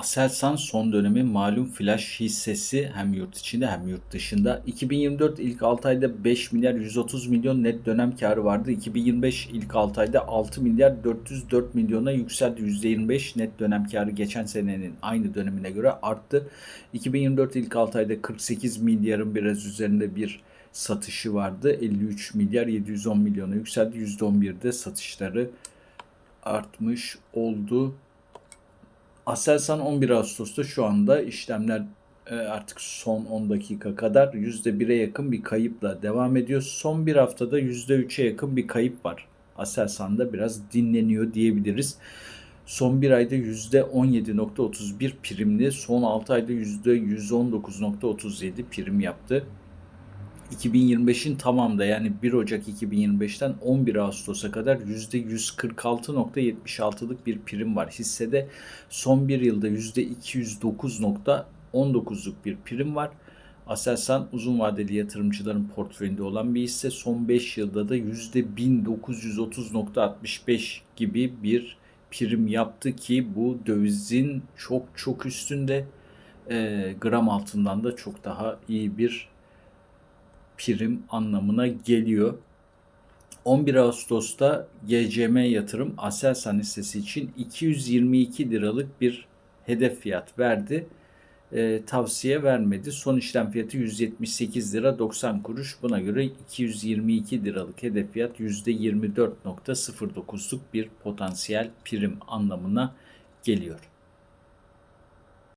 Aselsan son dönemi malum flash hissesi hem yurt içinde hem yurt dışında. 2024 ilk 6 ayda 5 milyar 130 milyon net dönem karı vardı. 2025 ilk 6 ayda 6 milyar 404 milyona yükseldi. %25 net dönem karı geçen senenin aynı dönemine göre arttı. 2024 ilk 6 ayda 48 milyarın biraz üzerinde bir satışı vardı. 53 milyar 710 milyona yükseldi. %11'de satışları artmış oldu. Aselsan 11 Ağustos'ta şu anda işlemler e, artık son 10 dakika kadar %1'e yakın bir kayıpla devam ediyor. Son bir haftada %3'e yakın bir kayıp var. Aselsan'da biraz dinleniyor diyebiliriz. Son bir ayda %17.31 primli, son 6 ayda %119.37 prim yaptı. 2025'in tamamda yani 1 Ocak 2025'ten 11 Ağustos'a kadar %146.76'lık bir prim var. Hissede son bir yılda %209.19'luk bir prim var. Aselsan uzun vadeli yatırımcıların portföyünde olan bir hisse. Son 5 yılda da %1930.65 gibi bir prim yaptı ki bu dövizin çok çok üstünde e, gram altından da çok daha iyi bir prim anlamına geliyor. 11 Ağustos'ta GCM yatırım Aselsan hissesi için 222 liralık bir hedef fiyat verdi. E, tavsiye vermedi. Son işlem fiyatı 178 lira 90 kuruş. Buna göre 222 liralık hedef fiyat %24.09'luk bir potansiyel prim anlamına geliyor.